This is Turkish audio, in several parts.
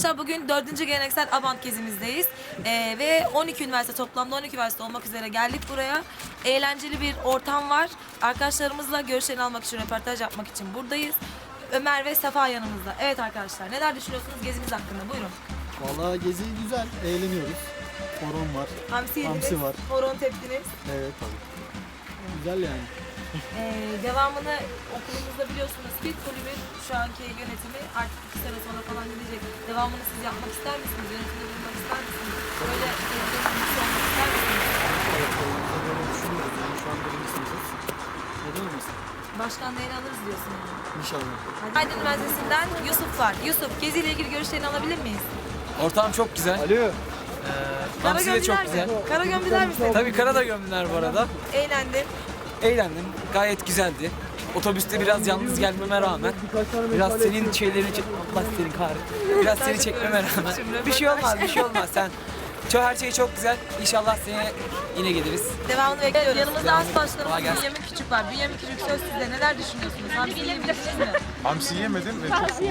Arkadaşlar bugün 4. geleneksel Abant gezimizdeyiz. Ee, ve 12 üniversite toplamda 12 üniversite olmak üzere geldik buraya. Eğlenceli bir ortam var. Arkadaşlarımızla görüşlerini almak için, röportaj yapmak için buradayız. Ömer ve Safa yanımızda. Evet arkadaşlar neler düşünüyorsunuz gezimiz hakkında? Buyurun. Valla gezi güzel, eğleniyoruz. Horon var. Hamsi yediniz, Hamsi var. horon teptiniz. Evet Güzel yani. Ee, devamını okulumuzda biliyorsunuz ki kulübün şu anki yönetimi artık iki sene sonra falan gidecek. Devamını siz yapmak ister misiniz? Yönetimde bulunmak ister misiniz? Böyle eğlenceli olmak ister misiniz? Evet, oyunumuza böyle düşünüyoruz. Yani şu an birinci sınıfız. Neden olmasın? Başkanlığını alırız diyorsun yani. İnşallah. Aydın Üniversitesi'nden Yusuf var. Yusuf, geziyle ilgili görüşlerini alabilir miyiz? Ortam çok güzel. Alo. Hamsi de çok güzel. Kara gömdüler mi seni? Tabii kara da gömdüler bu arada. Eğlendim. Eğlendim. Gayet güzeldi. Otobüste biraz yalnız gelmeme rağmen biraz senin şeylerini çek... Allah senin kahretsin. Biraz seni çekmeme rağmen. Bir şey olmaz, bir şey olmaz. Sen çok her şey çok güzel. İnşallah seni yine geliriz. Devamını bekliyoruz. Yanımızda az Kolay başlarımız gelsin. Bünyamin Küçük var. Bünyamin Küçük söz sizde. Neler düşünüyorsunuz? Hamsi mi? Hamsi yemedim ve çok soğuk.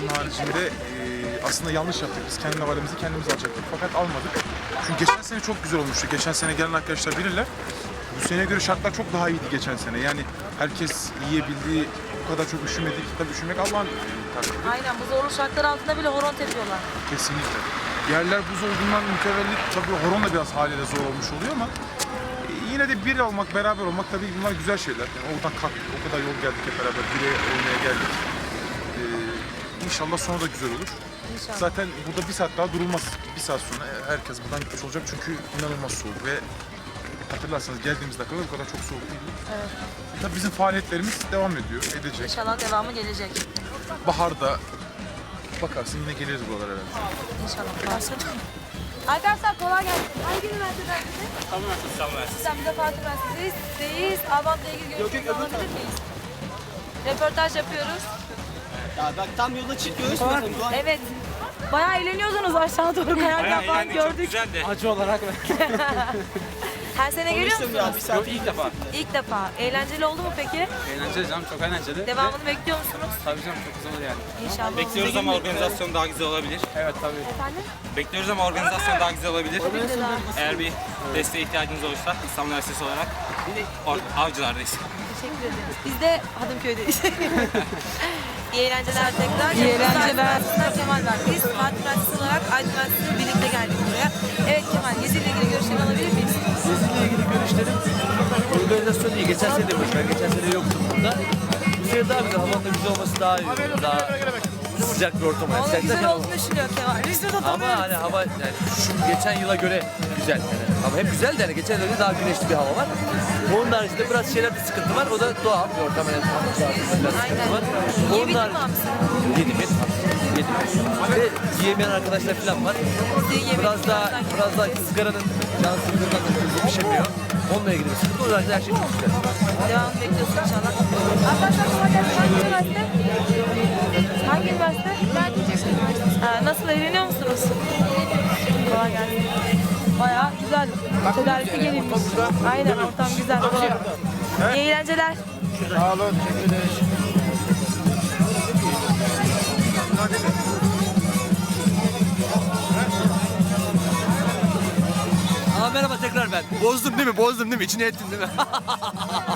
Onun haricinde e, aslında yanlış yaptık. Biz kendi havalimizi kendimiz alacaktık fakat almadık. Çünkü geçen sene çok güzel olmuştu. Geçen sene gelen arkadaşlar bilirler. Bu seneye göre şartlar çok daha iyiydi geçen sene. Yani herkes yiyebildiği, bu kadar çok üşümedik. Tabii üşümek Allah'ın takdiri. Aynen bu zorlu şartlar altında bile horon tepiyorlar. Kesinlikle. Yerler buz olduğundan mütevellit tabii horon da biraz haliyle zor olmuş oluyor ama e, yine de bir olmak, beraber olmak tabii bunlar güzel şeyler. Yani oradan kalktık, o kadar yol geldik hep beraber, bire oynaya geldik. Ee, inşallah sonu da güzel olur. İnşallah. Zaten burada bir saat daha durulmaz. Bir saat sonra herkes buradan gitmiş olacak çünkü inanılmaz soğuk ve hatırlarsanız geldiğimizde kadar bu kadar çok soğuk değil. Evet. Tabii bizim faaliyetlerimiz devam ediyor, edecek. İnşallah devamı gelecek. Baharda bakarsın yine geliriz buralara herhalde. İnşallah. Başladık. Arkadaşlar kolay gelsin. Hangi üniversitedensiniz? Tam Üniversitesi. Tam Üniversitesi. Biz de Fatih Üniversitesi'ndeyiz. Abant'la ilgili görüşlerinizi alabilir miyiz? Röportaj yapıyoruz. Ya bak tam yola çıkıyoruz. Evet. Bayağı eğleniyordunuz aşağı doğru kayarken falan gördük. Acı olarak Her sene geliyor musunuz? Ya bir saat İlk defa. İlk defa. Eğlenceli oldu mu peki? Eğlenceli canım, çok eğlenceli. Devamını bekliyor musunuz? Tabii canım, çok güzel olur yani. İnşallah. Bekliyoruz ama organizasyon daha güzel olabilir. Evet tabii. Efendim? Bekliyoruz ama organizasyon daha güzel olabilir. Eğer bir desteğe ihtiyacınız olursa İstanbul Üniversitesi olarak Or- Avcılardayız. Teşekkür ederiz. Biz de Hadımköy'deyiz. İyi eğlenceler tekrar. İyi eğlenceler. Kemal var. Güzel olması daha iyi. oldu. Daha sıcak bir ortam. Yani Valla sıcak güzel olduğunu düşünüyor Kemal. Biz de Ama tutamıyoruz. hani hava yani şu geçen yıla göre güzel. Yani. Ama hep güzel de yani geçen yıla göre daha güneşli bir hava var. Onun haricinde biraz şeylerde sıkıntı var. O da doğal bir ortam. Yani biraz sıkıntı var. Onun Yebildin mi harici- hamsi? Yedim yedim. Yedim. Ve yiyemeyen arkadaşlar falan var. Biraz daha birazdan biraz daha gideceğiz. ızgaranın can sıkıntından da hızlı pişemiyor. Onunla ilgili bir sıkıntı. O yüzden her şey çok güzel. Devamını bekliyorsun inşallah. Arkadaşlar gelsin. Hangi üniversite? Hangi üniversite? Ee, nasıl eğleniyor musunuz? Kolay gelsin. Bayağı güzel. Tedarifi gelilmiş. Aynen ortam güzel. İyi eğlenceler. Sağ olun. Aa, Bozdum değil mi? Bozdum değil mi? İçine ettim değil mi?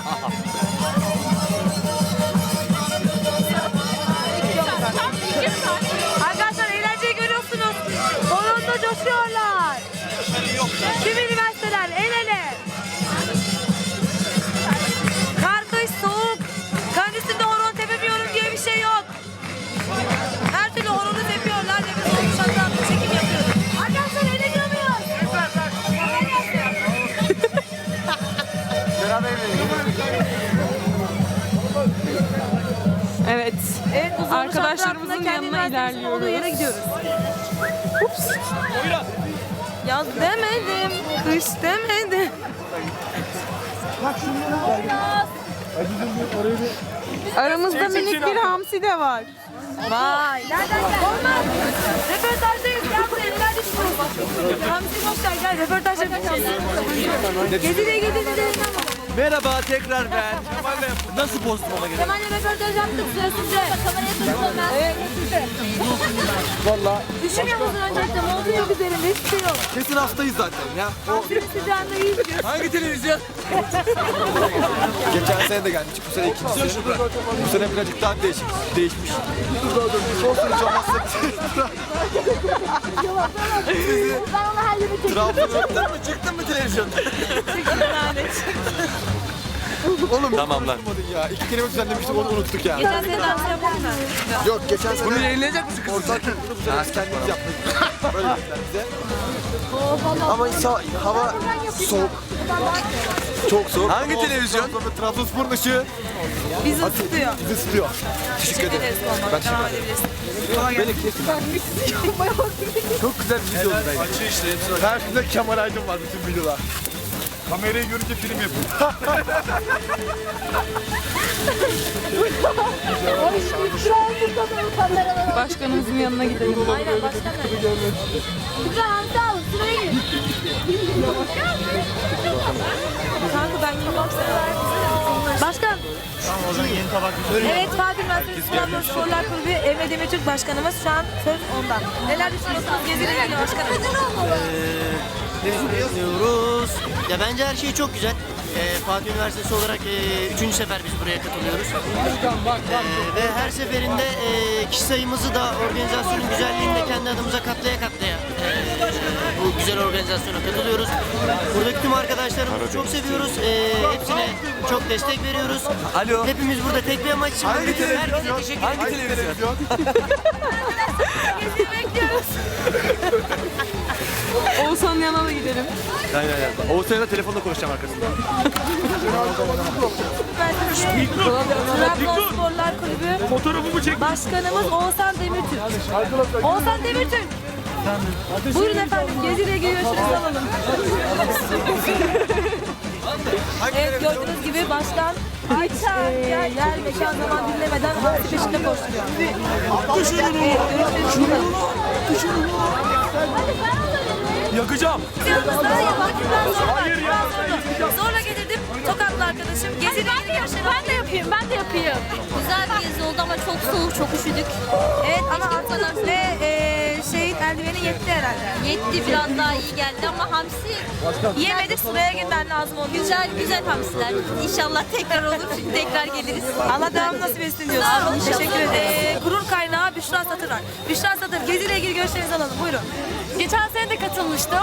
Arkadaşlarımızın yanına üniversitemizin olduğu yere gidiyoruz. Ups. Yaz demedim, kış demedim. Aramızda minik bir hamsi de var. Vay. Nereden gel? Olmaz. Röportajdayız. Gel buraya. Neler düşünüyorsun? Hamsi boş ver. Gel röportaj yapacağız. Geziyle ilgili dediğin ama. Merhaba tekrar ben. Nasıl bozdum ama gene? Kemal'le röportaj yaptık sıra sizde. Kameraya tutun ben. Evet sizde. Valla Düşünmüyor musun öncelikle? Montu yok üzerinde hiçbir şey yok. kesin hastayız zaten ya. Hamsinin sıcağında iyi gidiyor. Hangi televizyon? Geçen sene de gelmiştik. Bu sene ikincisi. Bu sene birazcık daha değişik, değişmiş. Olsun hiç olmazsa Ben onu halledeceğim. Trabzon'da mı çıktın mı televizyonda? Oğlum tamam lan. ya. İki kelime düzenlemiştik onu unuttuk ya. Geçen sene dans yapalım mı? Yok geçen sene Bunu yayınlayacak mısın kız? ortak bu sene biz kendimiz yaptık. Böyle dediler bize. Ama inşallah hava soğuk. Çok soğuk. Hangi televizyon? Trabzon'da Trabzonspor'un ışığı Bizi ısıtıyor. bizi ısıtıyor. Teşekkür ederim. Ederiz. Ben teşekkür edebilirsin. Kolay gelsin. Çok güzel bir video oldu bence. Açı işte. Karşımda Kemal Aydın var bütün videoda. Kamerayı görünce film yapıyor. Başkanımızın yanına gidelim. Aynen başkan nerede? Güzel al Evet Fatih Üniversitesi Trabzon Sporlar Kulübü Emre Demirtürk Başkanımız şu an söz ondan. Neler düşünüyorsunuz? Geziyle ilgili başkanım. Ne düşünüyoruz? Ya bence her şey çok güzel. Ee, Fatih Üniversitesi olarak e, üçüncü sefer biz buraya katılıyoruz. Ee, ve her seferinde e, kişi sayımızı da organizasyonun güzelliğini de kendi adımıza katlaya katlaya güzel organizasyona katılıyoruz. Buradaki tüm arkadaşlarımızı çok seviyoruz. E, hepsine çok destek veriyoruz. Alo. Hepimiz burada tek bir amaç için Hangi buradayız. televizyon? Herkese teşekkür Hangi televizyon? Oğuzhan'ın yanına da gidelim. Aynen aynen. O sene de telefonla konuşacağım arkasında. Trabzon Sporlar Kulübü Fotoğrafımı çek. Başkanımız Oğuzhan Demirtürk. Oğuzhan Demirtürk. Buyurun efendim geziyle görüşlerinizi alalım. evet gördüğünüz gibi başkan hiç e, yer mekan zaman dinlemeden hamsi peşinde koşturuyor. Evet, görüşlerinizi Yakacağım. Yanımızda yabancı Hayır ya. Zorla getirdim. Tokatlı arkadaşım. Geziyle görüşlerinizi Ben de yapayım, ben de yapayım. Güzel bir gezi oldu ama çok soğuk, çok üşüdük. Yetti herhalde. Yetti biraz daha iyi geldi ama hamsi Yemedik sıraya girmen lazım o gün. güzel güzel hamsiler. İnşallah tekrar olur, tekrar geliriz. Allah devam nasip etsin diyorsun. Sağ olun, Teşekkür inşallah. ederim. Ee, gurur kaynağı Büşra Satır var. Büşra Satır geziyle ilgili görüşlerinizi alalım. Buyurun. Geçen sene de katılmıştım.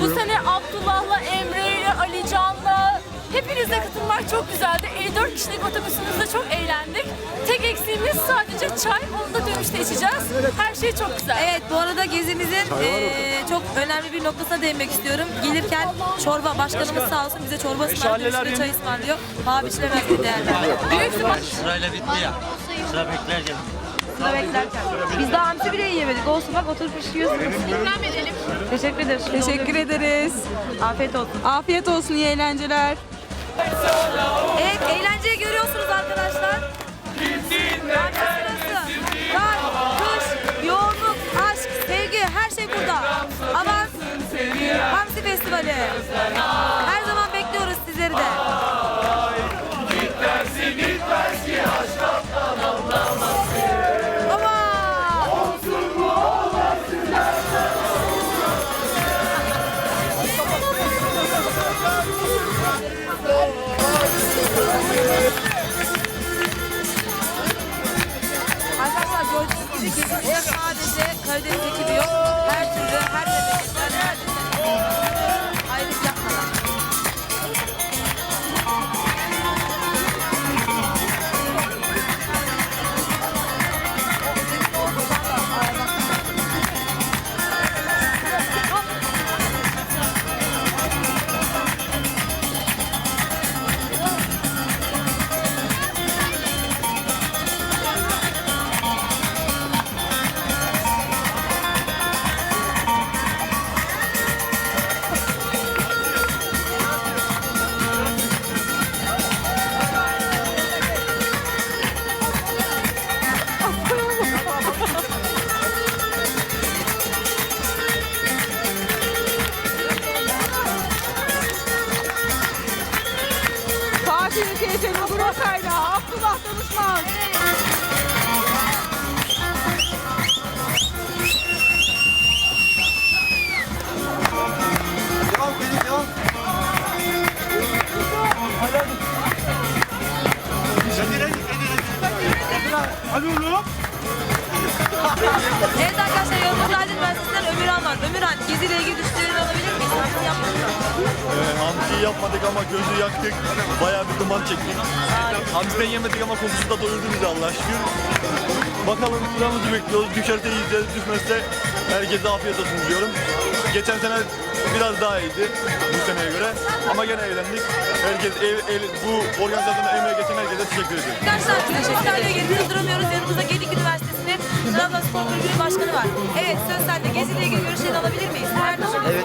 Bu sene Abdullah'la, Emre'yle, Ali Can'la hepinizle katılmak çok güzeldi. 54 kişilik otobüsümüzde çok eğlendik. Tek eksiğimiz sadece çay. Onu da içeceğiz. Her şey çok güzel. Evet bu arada gezimizin eee, çok önemli bir noktasına değinmek istiyorum. Gelirken çorba başkanımız sağ olsun bize çorba ısmarlıyor. Üstüne çay ısmarlıyor. Paha biçilemez bir değerli. Büyük Sırayla bitti ya. Sıra beklerken. sıra beklerken. Biz daha hamsi bile yiyemedik. Olsun bak oturmuş yiyorsunuz. İkram edelim. Teşekkür ederiz. Teşekkür ederiz. Afiyet olsun. Afiyet olsun, iyi eğlenceler. Evet eğlenceyi görüyorsunuz arkadaşlar. Festivali. Her çalışmaz. Devam Pelin devam. Evet arkadaşlar yanımızda Aydın Üniversitesi'nden Ömürhan var. Ömürhan Gezi ile ilgili miyiz? Hamsi yapmadın mı? Hamsi yapmadık ama gözü yaktık. Bayağı bir duman çektik. Hamsiden yemedik ama kokusu da doyurdu bizi Allah şükür. Bakalım sıramızı bekliyoruz. Düşerse yiyeceğiz, düşmezse herkese afiyet olsun diyorum. Geçen sene biraz daha iyiydi bu seneye göre. Ama gene eğlendik. Herkes el, el, bu organizasyona emeği geçen herkese teşekkür ediyorum. Arkadaşlar Sözlerle ilgili duramıyoruz. Yanımızda Gedik Üniversitesi'nin Trabzonspor Kulübü Başkanı var. Evet söz sende. Gezi ile ilgili görüşlerini alabilir miyiz? Evet,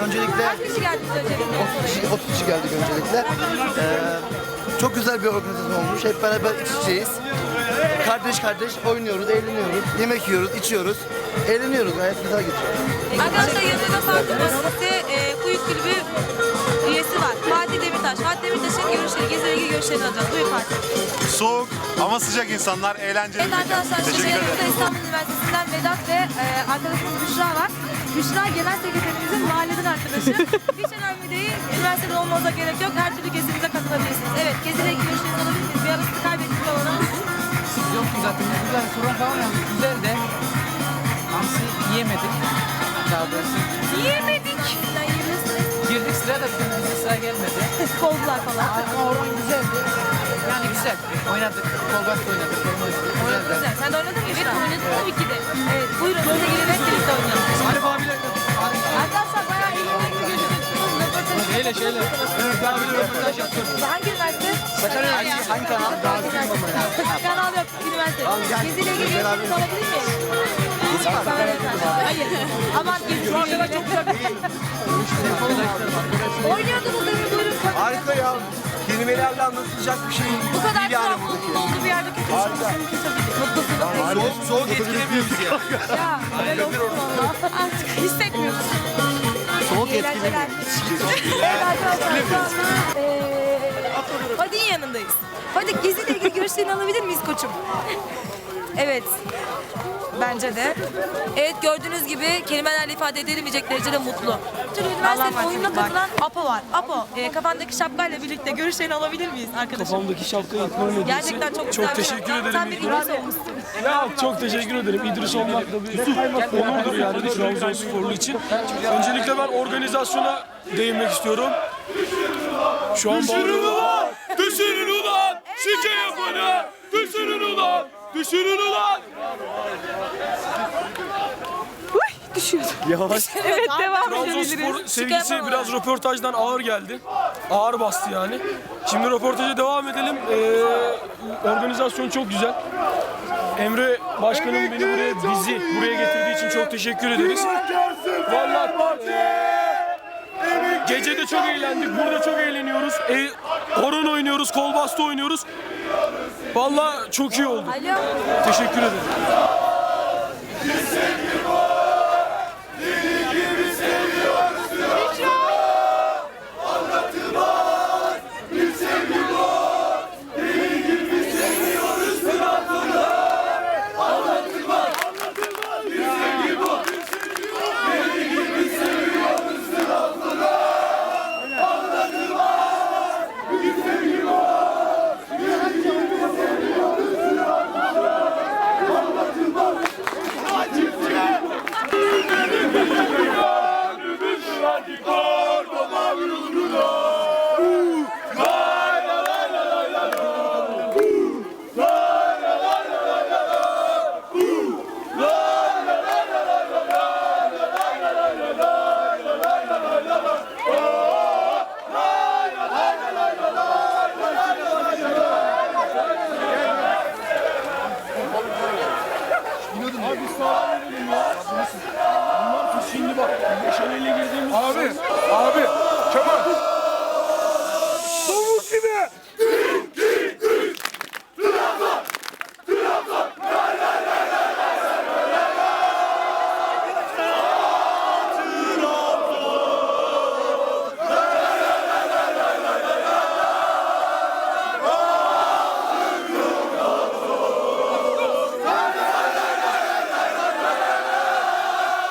e, öncelikle Kaç kişi geldiniz öncelikle? 30 kişi, 30 kişi geldik öncelikle. E, çok güzel bir organizasyon olmuş. Hep beraber iç içeyiz. Kardeş kardeş oynuyoruz, eğleniyoruz, yemek yiyoruz, içiyoruz. Eğleniyoruz, gayet güzel geçiyor. Arkadaşlar yanımızda Fatih Basit'te e, Kuyuk Kulübü üyesi var. Fatih Demirtaş. Fatih Demirtaş'ın görüşleri, Gezi ile ilgili görüşlerini alacağız. Buyur Fatih. Soğuk ama sıcak insanlar, eğlenceli. Evet arkadaşlar şimdi yanımızda İstanbul Üniversitesi'nden Vedat ve e, arkadaşımız Büşra var. Büşra genel sekreterimizin mahalleden arkadaşı. Hiç önemli değil. Üniversitede olmanıza gerek yok. Her türlü gezimize katılabilirsiniz. Evet geziyle ilgili görüşlerinizi alabilir miyiz? Bir arası kaybettik falan. Yok ki zaten güzel sorun falan yok. Güzel de hamsi yiyemedik. Daha doğrusu. Yiyemedik. Girdik sıraya da bizim bize sıra gelmedi. Kovdular falan. Ama orman güzeldi. Yani güzel. Oynadık. Kolbas da oynadık. Oynadık. Güzel. Sen de oynadın mı? Evet oynadım tabii ki de. Evet buyurun size gelin hep birlikte oynayalım. Arif abiler de. Arkadaşlar bayağı eğlenceli gözüküyorsunuz. Röportaj Şeyle şeyle. Arif abiyle röportaj yapıyoruz. Hangi üniversite? Sakarya Üniversitesi hangi kanal? Kanal yok, üniversite. Gezi ile ilgili görüşlerinizi alabilir miyim? Hayır. Aman gezi ile ilgili. Oynuyordunuz demin buyurun. Harika ya. Kelimelerle anlatılacak bir şey Bu kadar değil yani buradaki. mutlu bir yerde kötü Mutlusunuz. Soğuk, soğuk etkilemiyor bizi ya. Ya öyle olsun valla. Artık hissetmiyoruz. Soğuk Eğlenceler. Evet arkadaşlar şu Fadik'in yanındayız. Fadik geziyle ilgili görüşlerini alabilir miyiz koçum? Evet. Bence de. Evet gördüğünüz gibi kelimelerle ifade edilemeyecek derecede mutlu. Türk Üniversitesi'nin oyununa katılan Apo var. Apo, e, kafandaki şapkayla birlikte görüşlerini alabilir miyiz arkadaşım? Kafamdaki şapkayı ikram hediyesi. Gerçekten çok güzel. Bir teşekkür ederim. Sen bir İdris olmuşsun. Ya çok teşekkür ederim. İdris olmak da bir onurdur yani Trabzonsporlu için. Öncelikle ben organizasyona değinmek istiyorum. Şu an Düşünün ulan! Düşünün ulan! Şike yapanı! Düşünün ulan! Düşünün ulan! Evet devam edebiliriz. Trabzonspor sevgisi biraz röportajdan ağır geldi. Ağır bastı yani. Şimdi röportaja devam edelim. Ee, organizasyon çok güzel. Emre Başkanım beni buraya, bizi buraya getirdiği için çok teşekkür ederiz. Vallahi e, gece de çok eğlendik. Burada çok eğleniyoruz. E, horon oynuyoruz, kol bastı oynuyoruz. Vallahi çok iyi oldu. Alo. Teşekkür ederim. そうで。